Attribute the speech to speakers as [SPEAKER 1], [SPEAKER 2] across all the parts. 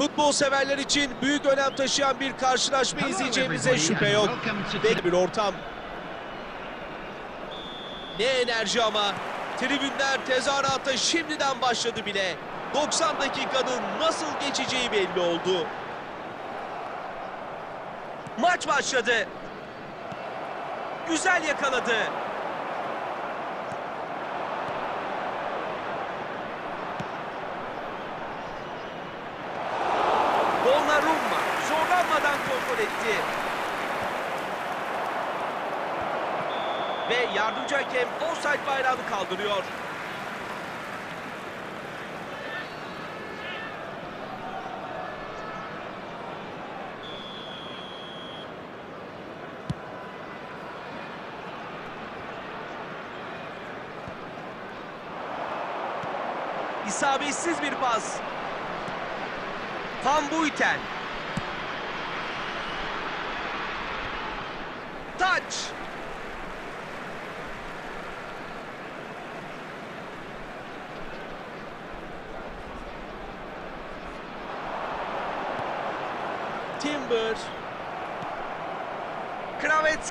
[SPEAKER 1] Futbol severler için büyük önem taşıyan bir karşılaşma izleyeceğimize şüphe yok. Belli bir ortam. Ne enerji ama. Tribünler tezahürata şimdiden başladı bile. 90 dakikanın nasıl geçeceği belli oldu. Maç başladı. Güzel yakaladı. Etti. Ve yardımcı hakem offside bayrağını kaldırıyor. İsabetsiz bir pas. Van Buiten.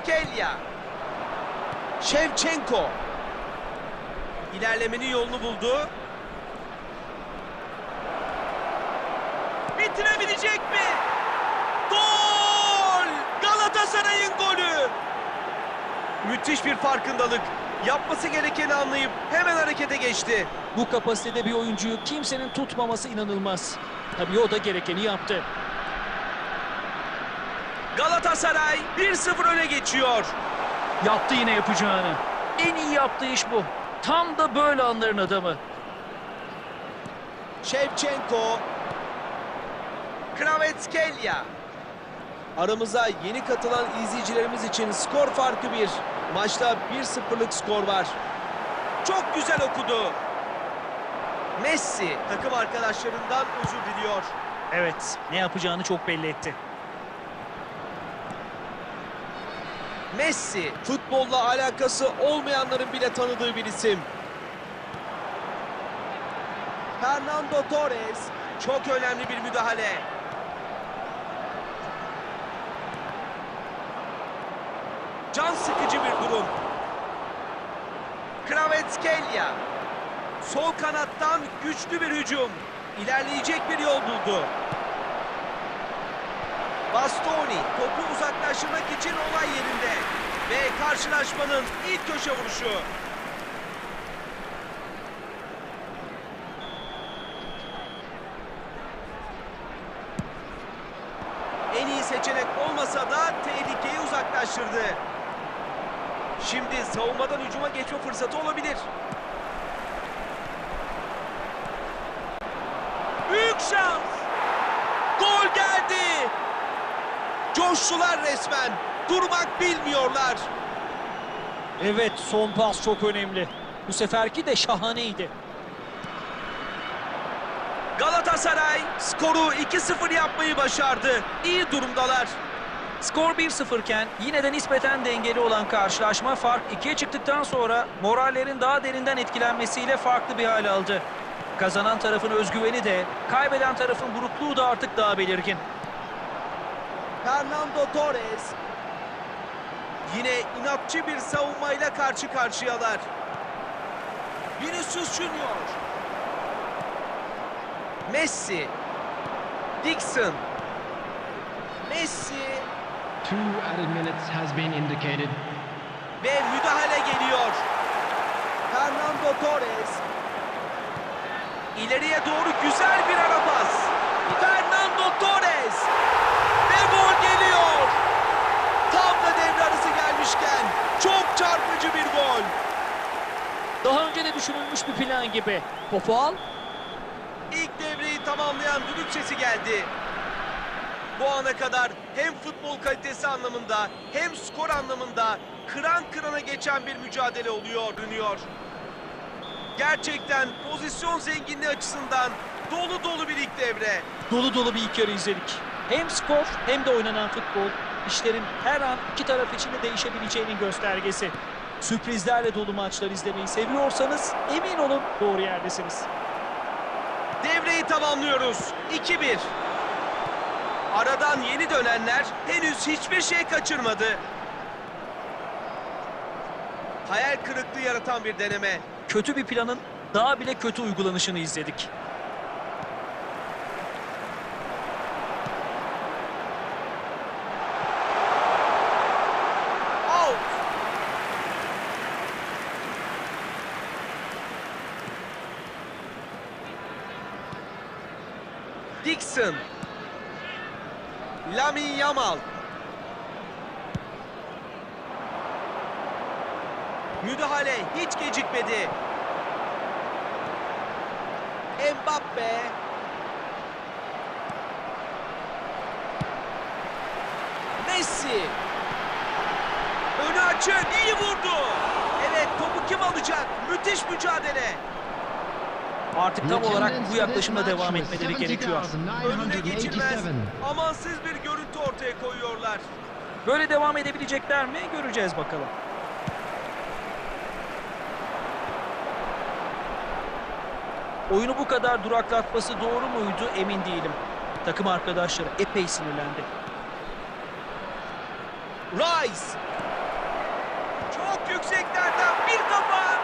[SPEAKER 1] Kravetskelia. Shevchenko. İlerlemenin yolunu buldu. Bitirebilecek mi? Gol! Galatasaray'ın golü! Müthiş bir farkındalık. Yapması gerekeni anlayıp hemen harekete geçti.
[SPEAKER 2] Bu kapasitede bir oyuncuyu kimsenin tutmaması inanılmaz. Tabii o da gerekeni yaptı.
[SPEAKER 1] Galatasaray 1-0 öne geçiyor.
[SPEAKER 2] Yaptı yine yapacağını. En iyi yaptığı iş bu. Tam da böyle anların adamı.
[SPEAKER 1] Shevchenko. Kravetskelia. Aramıza yeni katılan izleyicilerimiz için skor farkı bir. Maçta 1-0'lık skor var. Çok güzel okudu. Messi takım arkadaşlarından özür diliyor.
[SPEAKER 2] Evet, ne yapacağını çok belli etti.
[SPEAKER 1] Messi futbolla alakası olmayanların bile tanıdığı bir isim. Fernando Torres çok önemli bir müdahale. Can sıkıcı bir durum. Kravetskelia sol kanattan güçlü bir hücum. İlerleyecek bir yol buldu. Bastoni topu uzaklaştırmak için olay yerinde. Ve karşılaşmanın ilk köşe vuruşu. En iyi seçenek olmasa da tehlikeyi uzaklaştırdı. Şimdi savunmadan hücuma geçme fırsatı olabilir. Büyük şans. Gol geldi. Coştular resmen. Durmak bilmiyorlar.
[SPEAKER 2] Evet, son pas çok önemli. Bu seferki de şahaneydi.
[SPEAKER 1] Galatasaray skoru 2-0 yapmayı başardı. İyi durumdalar.
[SPEAKER 2] Skor 1-0 iken yine de nispeten dengeli olan karşılaşma fark 2'ye çıktıktan sonra morallerin daha derinden etkilenmesiyle farklı bir hal aldı. Kazanan tarafın özgüveni de, kaybeden tarafın burukluğu da artık daha belirgin.
[SPEAKER 1] Fernando Torres yine inatçı bir savunmayla karşı karşıyalar. Vinicius Junior. Messi. Dixon. Messi
[SPEAKER 3] Two added minutes has been indicated.
[SPEAKER 1] ve müdahale geliyor. Fernando Torres. İleriye doğru güzel bir ara pas. Fernando Torres. Ve gol geliyor. Tam da devre arası gelmişken çok çarpıcı bir gol.
[SPEAKER 2] Daha önce de düşünülmüş bir plan gibi. Topu al,
[SPEAKER 1] İlk devreyi tamamlayan düdük sesi geldi. Bu ana kadar hem futbol kalitesi anlamında hem skor anlamında kıran kırana geçen bir mücadele oluyor, dönüyor. Gerçekten pozisyon zenginliği açısından dolu dolu bir ilk devre.
[SPEAKER 2] dolu dolu bir ilk yarı izledik. Hem skor hem de oynanan futbol işlerin her an iki taraf için de değişebileceğinin göstergesi. Sürprizlerle dolu maçlar izlemeyi seviyorsanız emin olun doğru yerdesiniz.
[SPEAKER 1] Devreyi tamamlıyoruz. 2-1. Aradan yeni dönenler henüz hiçbir şey kaçırmadı. Hayal kırıklığı yaratan bir deneme.
[SPEAKER 2] Kötü bir planın daha bile kötü uygulanışını izledik.
[SPEAKER 1] Out. Dixon. Lamin Yamal. Müdahale hiç gecikmedi. Mbappe. Messi. Önü açık, iyi vurdu. Evet, topu kim alacak? Müthiş mücadele.
[SPEAKER 2] Artık tam olarak bu
[SPEAKER 3] match
[SPEAKER 2] devam etmeleri gerekiyor.
[SPEAKER 1] Önüne geçilmez,
[SPEAKER 3] 70,987.
[SPEAKER 1] amansız bir görüntü ortaya koyuyorlar.
[SPEAKER 2] Böyle devam edebilecekler mi? Göreceğiz bakalım. Oyunu bu kadar duraklatması doğru muydu emin değilim. Takım arkadaşları epey sinirlendi.
[SPEAKER 1] Rice. Çok yükseklerden bir kafa.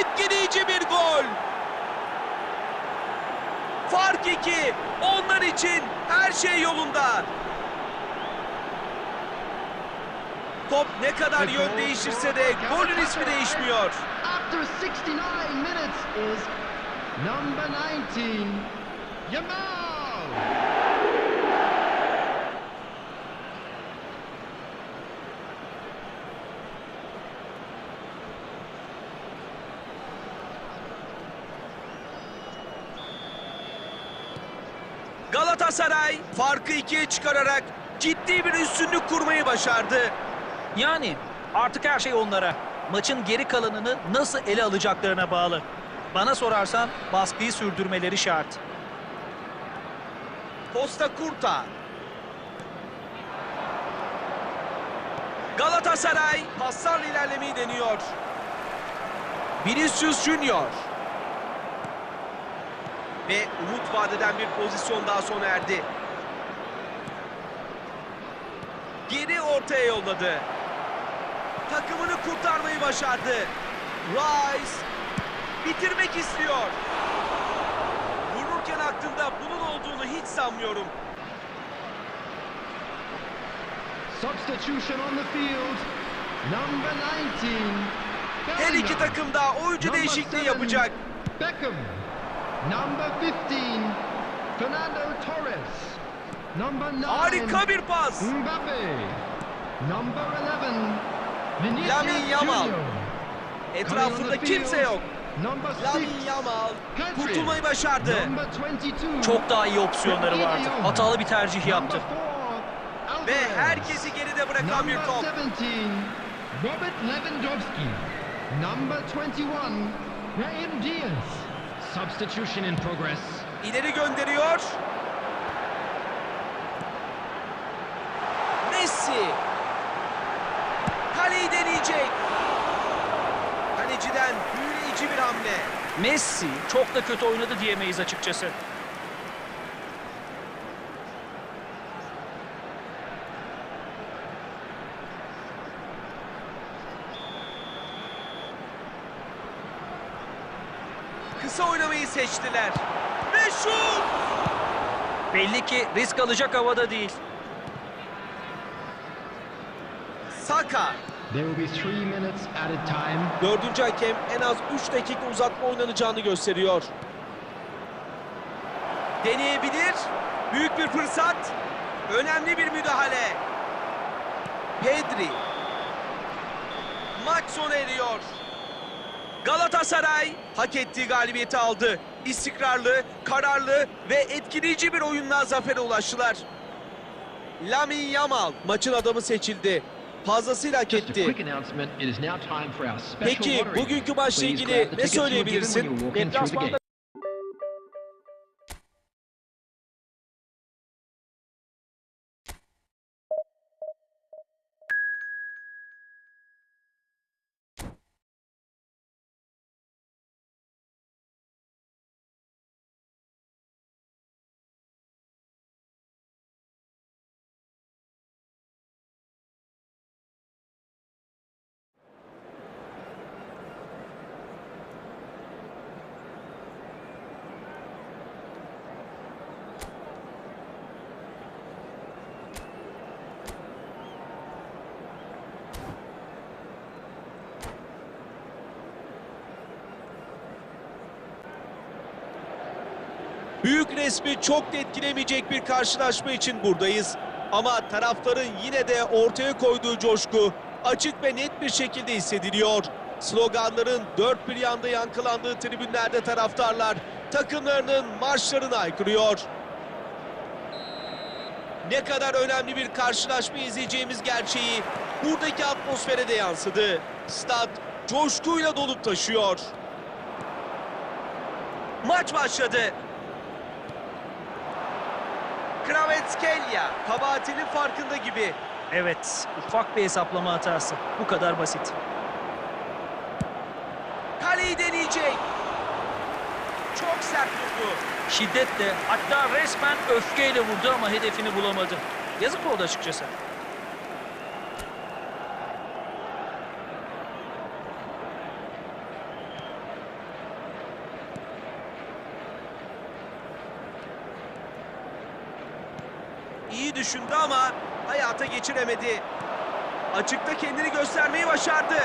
[SPEAKER 1] Etkileyici bir gol. Fark iki. Onlar için her şey yolunda. Top ne kadar yön değiştirse de golün ismi değişmiyor.
[SPEAKER 3] After 69 minutes is number 19, Yamal.
[SPEAKER 1] Galatasaray farkı ikiye çıkararak ciddi bir üstünlük kurmayı başardı.
[SPEAKER 2] Yani artık her şey onlara. Maçın geri kalanını nasıl ele alacaklarına bağlı. Bana sorarsan baskıyı sürdürmeleri şart.
[SPEAKER 1] Costa Curta. Galatasaray paslarla ilerlemeyi deniyor. Vinicius Junior. Ve umut vadeden bir pozisyon daha sona erdi. Geri ortaya yolladı. Takımını kurtarmayı başardı. Rice bitirmek istiyor. Vururken aklında bunun olduğunu hiç sanmıyorum.
[SPEAKER 3] Substitution on the field, number 19.
[SPEAKER 1] Her iki takım da oyuncu değişikliği yapacak.
[SPEAKER 3] Beckham. Number 15, Fernando Torres. Number 9.
[SPEAKER 1] Harika bir pas.
[SPEAKER 3] Mbappe. Number 11, Vinicius
[SPEAKER 1] Lamine Yamal. Etrafında kimse yok.
[SPEAKER 3] Number 6,
[SPEAKER 1] Lamin Yamal kurtulmayı başardı.
[SPEAKER 3] Number 22.
[SPEAKER 2] Çok daha iyi opsiyonları vardı. Hatalı bir tercih yaptı.
[SPEAKER 1] Ve herkesi geride bırakan bir
[SPEAKER 3] Number
[SPEAKER 1] top.
[SPEAKER 3] 17, Robert Lewandowski. Number 21, Raheem Diaz. Substitution in progress.
[SPEAKER 1] İleri gönderiyor. Messi. Kaleyi deneyecek. Kaleciden büyüleyici bir hamle.
[SPEAKER 2] Messi çok da kötü oynadı diyemeyiz açıkçası.
[SPEAKER 1] Kısa oynamayı seçtiler. Ve şut!
[SPEAKER 2] Belli ki risk alacak havada değil.
[SPEAKER 1] Saka.
[SPEAKER 3] There will be three minutes added time.
[SPEAKER 1] Dördüncü hakem en az 3 dakika uzatma oynanacağını gösteriyor. Deneyebilir. Büyük bir fırsat. Önemli bir müdahale. Pedri. Maç sona eriyor. Galatasaray hak ettiği galibiyeti aldı. İstikrarlı, kararlı ve etkileyici bir oyunla zafere ulaştılar. Lamin Yamal maçın adamı seçildi. Fazlasıyla hak etti. Peki bugünkü maçla ilgili ne söyleyebilirsin?
[SPEAKER 2] Deplasmanda
[SPEAKER 1] Büyük resmi çok da etkilemeyecek bir karşılaşma için buradayız. Ama taraftarın yine de ortaya koyduğu coşku açık ve net bir şekilde hissediliyor. Sloganların dört bir yanda yankılandığı tribünlerde taraftarlar takımlarının marşlarını aykırıyor. Ne kadar önemli bir karşılaşma izleyeceğimiz gerçeği buradaki atmosfere de yansıdı. Stad coşkuyla dolup taşıyor. Maç başladı. Kravetskelia kabahatinin farkında gibi.
[SPEAKER 2] Evet, ufak bir hesaplama hatası. Bu kadar basit.
[SPEAKER 1] Kaleyi deneyecek. Çok sert vurdu.
[SPEAKER 2] Şiddetle, hatta resmen öfkeyle vurdu ama hedefini bulamadı. Yazık oldu açıkçası.
[SPEAKER 1] İyi düşündü ama hayata geçiremedi. Açıkta kendini göstermeyi başardı.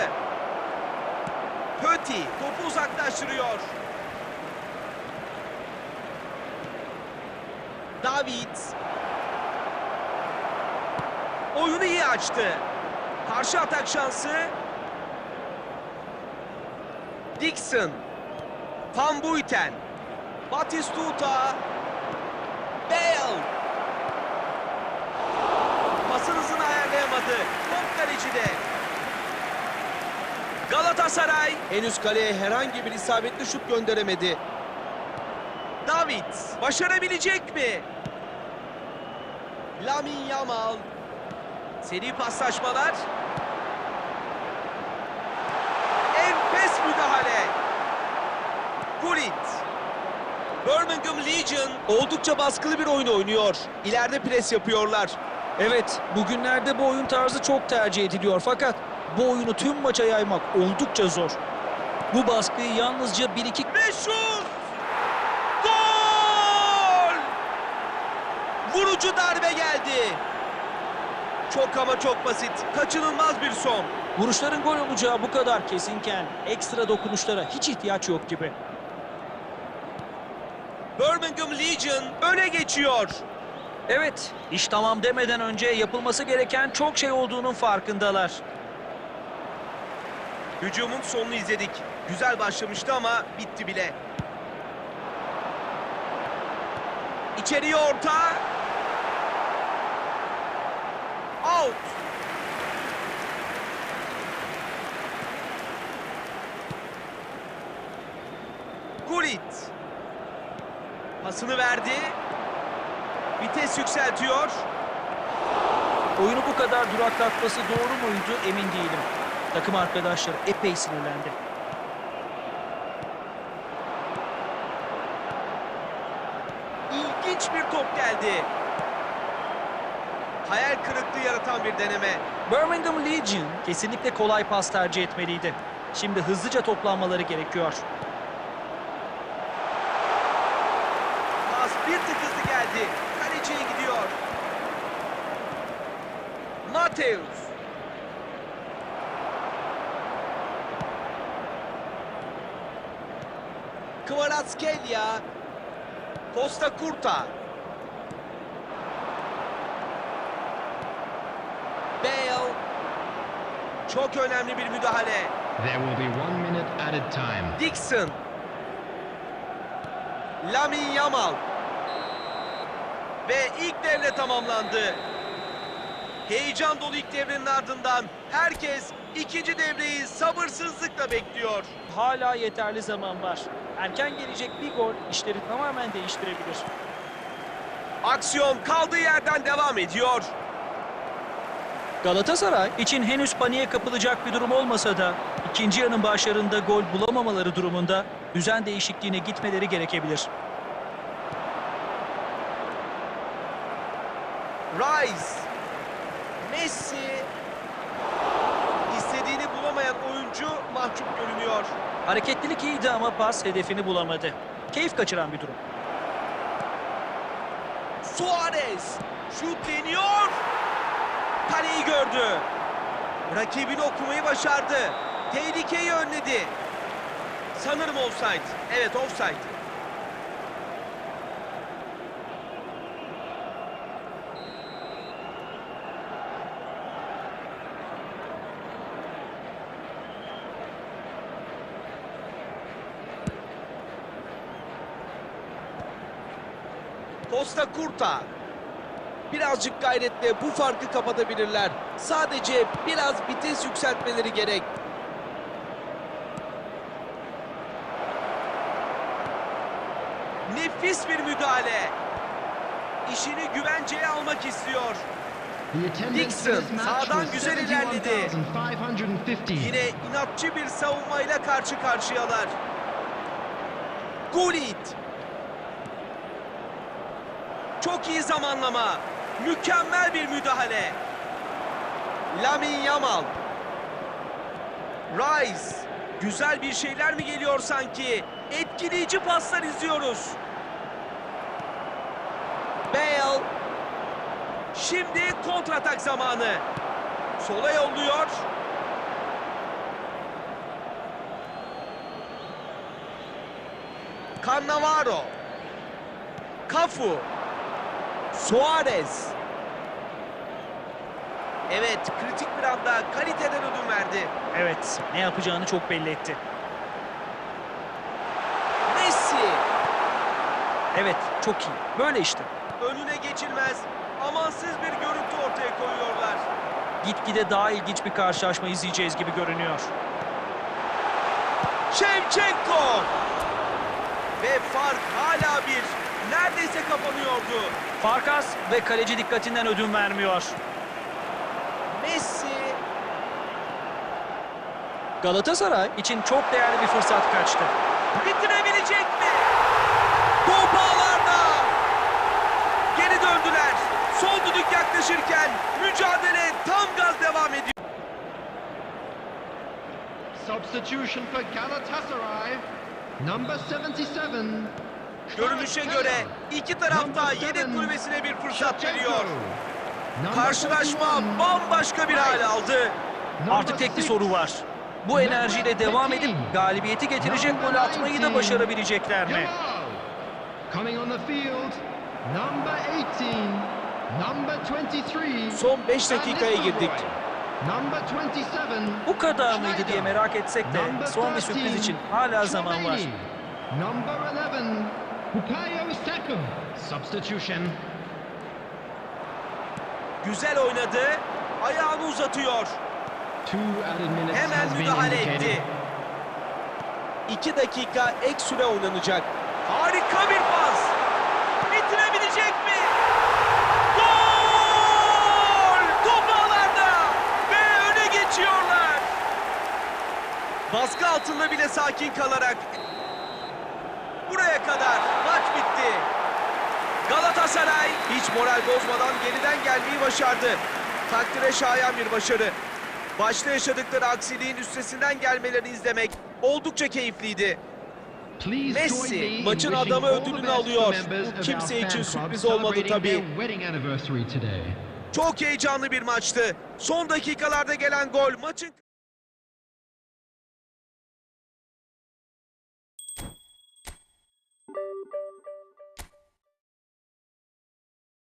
[SPEAKER 1] Pöti topu uzaklaştırıyor. David. Oyunu iyi açtı. Karşı atak şansı. Dixon. Van Buiten. Batistuta. Bale. Pasın hızını ayarlayamadı. Top kalecide. Galatasaray henüz kaleye herhangi bir isabetli şut gönderemedi. David başarabilecek mi? Lamin Yamal. Seri paslaşmalar. Enfes müdahale. Gullit. Birmingham Legion oldukça baskılı bir oyun oynuyor. İleride pres yapıyorlar.
[SPEAKER 2] Evet, bugünlerde bu oyun tarzı çok tercih ediliyor fakat bu oyunu tüm maça yaymak oldukça zor. Bu baskıyı yalnızca bir iki
[SPEAKER 1] Ve şut! Gol! Vurucu darbe geldi. Çok ama çok basit. Kaçınılmaz bir son.
[SPEAKER 2] vuruşların gol olacağı bu kadar kesinken ekstra dokunuşlara hiç ihtiyaç yok gibi.
[SPEAKER 1] Birmingham Legion öne geçiyor.
[SPEAKER 2] Evet, iş tamam demeden önce yapılması gereken çok şey olduğunun farkındalar.
[SPEAKER 1] Hücumun sonunu izledik. Güzel başlamıştı ama bitti bile. İçeriye orta. Out. Gullit. Pasını verdi. Vites yükseltiyor.
[SPEAKER 2] Oyunu bu kadar duraklatması doğru muydu emin değilim. Takım arkadaşları epey sinirlendi.
[SPEAKER 1] İlginç bir top geldi. Hayal kırıklığı yaratan bir deneme.
[SPEAKER 2] Birmingham Legion kesinlikle kolay pas tercih etmeliydi. Şimdi hızlıca toplanmaları gerekiyor.
[SPEAKER 1] Pas bir tık hızlı geldi. Kaleciye gidiyor. Mateus. Kvaratskhelia. Costa Curta. Bale. Çok önemli bir müdahale.
[SPEAKER 3] There will be one minute added time.
[SPEAKER 1] Dixon. Lamin Yamal. Ve ilk devre tamamlandı. Heyecan dolu ilk devrenin ardından herkes ikinci devreyi sabırsızlıkla bekliyor.
[SPEAKER 2] Hala yeterli zaman var. Erken gelecek bir gol işleri tamamen değiştirebilir.
[SPEAKER 1] Aksiyon kaldığı yerden devam ediyor.
[SPEAKER 2] Galatasaray için henüz paniğe kapılacak bir durum olmasa da ikinci yarının başlarında gol bulamamaları durumunda düzen değişikliğine gitmeleri gerekebilir.
[SPEAKER 1] Rice. Messi. İstediğini bulamayan oyuncu mahcup görünüyor.
[SPEAKER 2] Hareketlilik iyiydi ama pas hedefini bulamadı. Keyif kaçıran bir durum.
[SPEAKER 1] Suarez şut deniyor. Kaleyi gördü. Rakibini okumayı başardı. Tehlikeyi önledi. Sanırım offside. Evet offside. Costa Curta. Birazcık gayretle bu farkı kapatabilirler. Sadece biraz vites yükseltmeleri gerek. Nefis bir müdahale. İşini güvenceye almak istiyor. Dixon, sağdan güzel ilerledi.
[SPEAKER 3] 71,550.
[SPEAKER 1] Yine inatçı bir savunmayla karşı karşıyalar. Gullit. Çok iyi zamanlama. Mükemmel bir müdahale. Lamin Yamal. Rice. Güzel bir şeyler mi geliyor sanki? Etkileyici paslar izliyoruz. Bale. Şimdi kontratak zamanı. Sola yolluyor. Cannavaro. Cafu. Suarez. Evet, kritik bir anda kaliteden ödün verdi.
[SPEAKER 2] Evet, ne yapacağını çok belli etti.
[SPEAKER 1] Messi.
[SPEAKER 2] Evet, çok iyi. Böyle işte.
[SPEAKER 1] Önüne geçilmez, amansız bir görüntü ortaya koyuyorlar.
[SPEAKER 2] Gitgide daha ilginç bir karşılaşma izleyeceğiz gibi görünüyor.
[SPEAKER 1] Şevçenko. Ve fark hala bir. Neredeyse kapanıyordu.
[SPEAKER 2] Fark az ve kaleci dikkatinden ödün vermiyor.
[SPEAKER 1] Messi.
[SPEAKER 2] Galatasaray için çok değerli bir fırsat kaçtı.
[SPEAKER 1] Bitirebilecek mi? Top ağlarda. Geri döndüler. Son düdük yaklaşırken mücadele tam gaz devam ediyor.
[SPEAKER 3] Substitution for Galatasaray. Number 77.
[SPEAKER 1] Görünüşe göre iki tarafta yedek kulübesine bir fırsat veriyor. Karşılaşma
[SPEAKER 3] 41.
[SPEAKER 1] bambaşka bir hal aldı.
[SPEAKER 2] Artık tek bir soru var. Bu enerjiyle devam edip galibiyeti getirecek gol atmayı da başarabilecekler mi?
[SPEAKER 3] Yamal. Coming on the field. Number 18. Number 23.
[SPEAKER 1] Son 5 dakikaya girdik.
[SPEAKER 3] Nistelrooy. Number 27.
[SPEAKER 2] Bu kadar mıydı diye merak etsek de son bir sürpriz
[SPEAKER 3] 13,
[SPEAKER 2] için hala zaman var.
[SPEAKER 3] Number 11. Bukayo Saka. Substitution.
[SPEAKER 1] Güzel oynadı. Ayağını uzatıyor. Hemen müdahale etti. 2 dakika ek süre oynanacak. Harika bir pas. Bitirebilecek mi? Gol! Top ağlarda ve öne geçiyorlar. Baskı altında bile sakin kalarak buraya kadar maç bitti. Galatasaray hiç moral bozmadan geriden gelmeyi başardı. Takdire şayan bir başarı. Başta yaşadıkları aksiliğin üstesinden gelmelerini izlemek oldukça keyifliydi. Messi, maçın adamı ödülünü alıyor. Bu kimse için sürpriz olmadı tabii. Çok heyecanlı bir maçtı. Son dakikalarda gelen gol maçın